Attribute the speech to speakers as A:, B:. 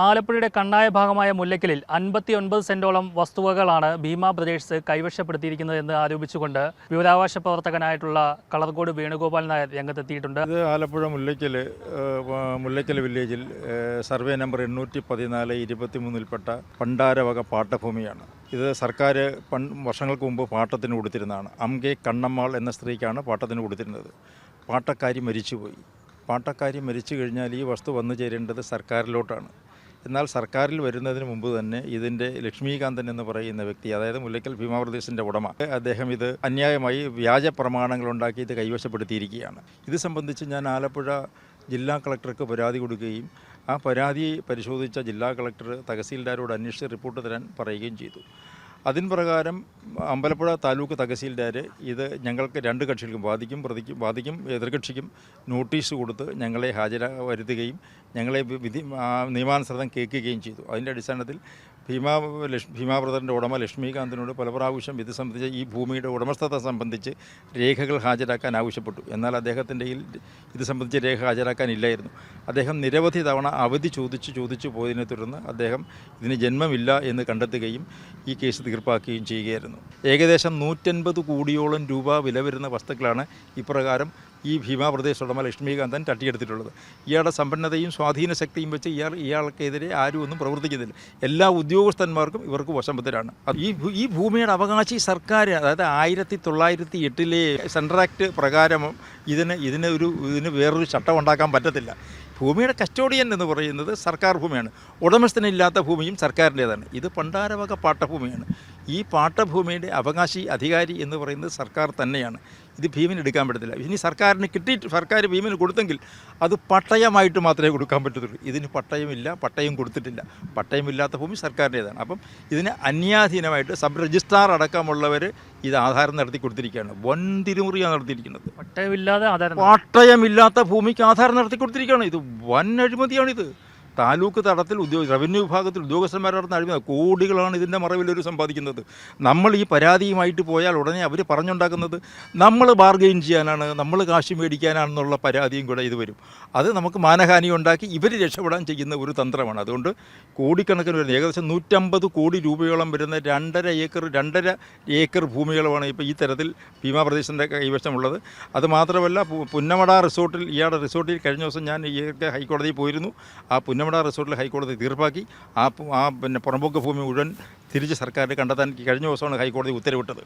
A: ആലപ്പുഴയുടെ കണ്ണായ ഭാഗമായ മുല്ലയ്ക്കലിൽ അൻപത്തി ഒൻപത് സെന്റോളം വസ്തുവകളാണ് ഭീമ ബ്രദേഴ്സ് കൈവശപ്പെടുത്തിയിരിക്കുന്നത് എന്ന് ആരോപിച്ചുകൊണ്ട് വിവരാവകാശ പ്രവർത്തകനായിട്ടുള്ള കളർകോട് വേണുഗോപാൽ നായർ രംഗത്തെത്തിയിട്ടുണ്ട്.
B: ഇത് ആലപ്പുഴ മുല്ലയ്ക്കൽ മുല്ലയ്ക്കൽ വില്ലേജിൽ സർവേ നമ്പർ എണ്ണൂറ്റി പതിനാല് ഇരുപത്തിമൂന്നിൽപ്പെട്ട പണ്ടാരവക പാട്ടഭൂമിയാണ്. ഇത് സർക്കാർ പൺ വർഷങ്ങൾക്ക് മുമ്പ് പാട്ടത്തിന് കൊടുത്തിരുന്നതാണ്. അംഗെ കണ്ണമ്മാൾ എന്ന സ്ത്രീക്കാണ് പാട്ടത്തിന് കൊടുത്തിരുന്നത്. പാട്ടക്കാരി മരിച്ചുപോയി. പാട്ടക്കാരി മരിച്ചു കഴിഞ്ഞാൽ ഈ വസ്തു വന്നു ചേരേണ്ടത് സർക്കാരിലോട്ടാണ്. എന്നാൽ സർക്കാരിൽ വരുന്നതിന് മുമ്പ് തന്നെ ഇതിന്റെ ലക്ഷ്മീകാന്തൻ എന്ന് പറയുന്ന വ്യക്തി അതായത് മുല്ലയ്ക്കൽ ഭീമാപ്രദേശിന്റെ ഉടമ അദ്ദേഹം ഇത് അന്യായമായി വ്യാജ പ്രമാണങ്ങൾ ഉണ്ടാക്കി ഇത് കൈവശപ്പെടുത്തിയിരിക്കുകയാണ്. ഇത് സംബന്ധിച്ച് ഞാൻ ആലപ്പുഴ ജില്ലാ കളക്ടർക്ക് പരാതി കൊടുക്കുകയും ആ പരാതി പരിശോധിച്ച ജില്ലാ കളക്ടർ തഹസീൽദാരോട് അന്വേഷിച്ച് റിപ്പോർട്ട് തരാൻ പറയുകയും ചെയ്തു. അതിൻ പ്രകാരം അമ്പലപ്പുഴ താലൂക്ക് തഹസീൽദാർ ഇത് ഞങ്ങൾക്ക് രണ്ട് കക്ഷികൾക്കും ബാധിക്കും പ്രതിക്കും ബാധിക്കും എതിർകക്ഷിക്കും നോട്ടീസ് കൊടുത്ത് ഞങ്ങളെ ഹാജരാ വരുത്തുകയും ഞങ്ങളെ വിധി നിയമാനുസൃതം കേൾക്കുകയും ചെയ്തു. അതിന്റെ അടിസ്ഥാനത്തിൽ ഭീമാ ലക്ഷ്മി ബ്രദറിന്റെ ഉടമ ലക്ഷ്മീകാന്തിനോട് പല പ്രാവശ്യം ഇത് സംബന്ധിച്ച് ഈ ഭൂമിയുടെ ഉടമസ്ഥത സംബന്ധിച്ച് രേഖകൾ ഹാജരാക്കാൻ ആവശ്യപ്പെട്ടു. എന്നാൽ അദ്ദേഹത്തിന്റെ ഇത് സംബന്ധിച്ച് രേഖ ഹാജരാക്കാനില്ലായിരുന്നു അദ്ദേഹം നിരവധി തവണ അവധി ചോദിച്ച് ചോദിച്ചു പോയതിനെ തുടർന്ന് അദ്ദേഹം ഇതിന് ജന്മമില്ല എന്ന് കണ്ടെത്തുകയും ഈ കേസ് തീർപ്പാക്കുകയും ചെയ്യുകയായിരുന്നു. ഏകദേശം നൂറ്റൻപത് കോടിയോളം രൂപ വില വരുന്ന വസ്തുക്കളാണ് ഇപ്രകാരം ഈ ഭീമാ പ്രദേശ് ഉടമ ലക്ഷ്മീകാന്തൻ തട്ടിയെടുത്തിട്ടുള്ളത്. ഇയാളുടെ സമ്പന്നതയും സ്വാധീന ശക്തിയും വെച്ച് ഇയാൾ ഇയാൾക്കെതിരെ ആരും ഒന്നും പ്രവർത്തിക്കുന്നില്ല. എല്ലാ ഉദ്യോഗസ്ഥന്മാർക്കും ഇവർക്ക് വശംബദ്ധരാണ് ഈ ഈ ഭൂമിയുടെ അവകാശി സർക്കാർ അതായത് ആയിരത്തി തൊള്ളായിരത്തി എട്ടിലെ സെൻട്രാക്ട് പ്രകാരം ഇതിന് ഇതിന് ഒരു ഇതിന് വേറൊരു ചട്ടം ഉണ്ടാക്കാൻ പറ്റത്തില്ല. ഭൂമിയുടെ കസ്റ്റോഡിയൻ എന്ന് പറയുന്നത് സർക്കാർ ഭൂമിയാണ്. ഉടമസ്ഥനില്ലാത്ത ഭൂമിയും സർക്കാരിന്റേതാണ്. ഇത് പണ്ടാരവക പാട്ടഭൂമിയാണ്. ഈ പാട്ടഭൂമിയുടെ അവകാശി അധികാരി എന്ന് പറയുന്നത് സർക്കാർ തന്നെയാണ്. ഇത് ഭീമിന് എടുക്കാൻ പറ്റത്തില്ല. ഇനി സർക്കാരിന് കിട്ടിയിട്ട് സർക്കാർ ഭീമിന് കൊടുത്തെങ്കിൽ അത് പട്ടയമായിട്ട് മാത്രമേ കൊടുക്കാൻ പറ്റത്തുള്ളൂ. ഇതിന് പട്ടയമില്ല പട്ടയം കൊടുത്തിട്ടില്ല. പട്ടയമില്ലാത്ത ഭൂമി സർക്കാരിന്റേതാണ്. അപ്പം ഇതിന് അന്യാധീനമായിട്ട് സബ് രജിസ്ട്രാർ അടക്കമുള്ളവർ ഇത് ആധാരം നടത്തി കൊടുത്തിരിക്കുകയാണ്. വൻ തിരുമുറിയാണ് നടത്തിയിരിക്കുന്നത്.
A: പട്ടയമില്ലാതെ ആധാരം
B: പട്ടയമില്ലാത്ത ഭൂമിക്ക് ആധാരം നടത്തി കൊടുത്തിരിക്കുകയാണ്. ഇത് വൻ അഴിമതിയാണിത്. താലൂക്ക് തലത്തിൽ ഉദ്യോഗ റവന്യൂ വിഭാഗത്തിൽ ഉദ്യോഗസ്ഥന്മാർ നടത്തുന്ന അഴിമതി. കോടികളാണ് ഇതിന്റെ മറവിൽ ഒരു സമ്പാദിക്കുന്നത് നമ്മൾ ഈ പരാതിയുമായിട്ട് പോയാൽ ഉടനെ അവർ പറഞ്ഞുണ്ടാക്കുന്നത് നമ്മൾ ബാർഗെയിൻ ചെയ്യാനാണ് നമ്മൾ കാശ് മേടിക്കാനാണെന്നുള്ള പരാതിയും കൂടെ ഇത് വരും. അത് നമുക്ക് മാനഹാനി ഉണ്ടാക്കി ഇവർ രക്ഷപ്പെടാൻ ചെയ്യുന്ന ഒരു തന്ത്രമാണ്. അതുകൊണ്ട് കോടിക്കണക്കിന് വരുന്ന ഏകദേശം നൂറ്റമ്പത് കോടി രൂപയോളം വരുന്ന രണ്ടര ഏക്കർ രണ്ടര ഏക്കർ ഭൂമികളുമാണ് ഇപ്പോൾ ഈ തരത്തിൽ ഭീമാ പ്രദേശത്തിന്റെ കൈവശമുള്ളത്. അത് മാത്രമല്ല പുന്നമട റിസോർട്ടിൽ ഇയാളുടെ റിസോർട്ടിൽ കഴിഞ്ഞ ദിവസം ഞാൻ ഈ ഹൈക്കോടതിയിൽ പോയിരുന്നു. ആ പുന്നമട റിസോർട്ടിൽ ഹൈക്കോടതി തീർപ്പാക്കി. ആ ആ പിന്നെ പുറമ്പോക്ക് ഭൂമി മുഴുവൻ തിരിച്ച് സർക്കാരിന് കണ്ടെത്താൻ കഴിഞ്ഞ ദിവസമാണ് ഹൈക്കോടതി ഉത്തരവിട്ടത്.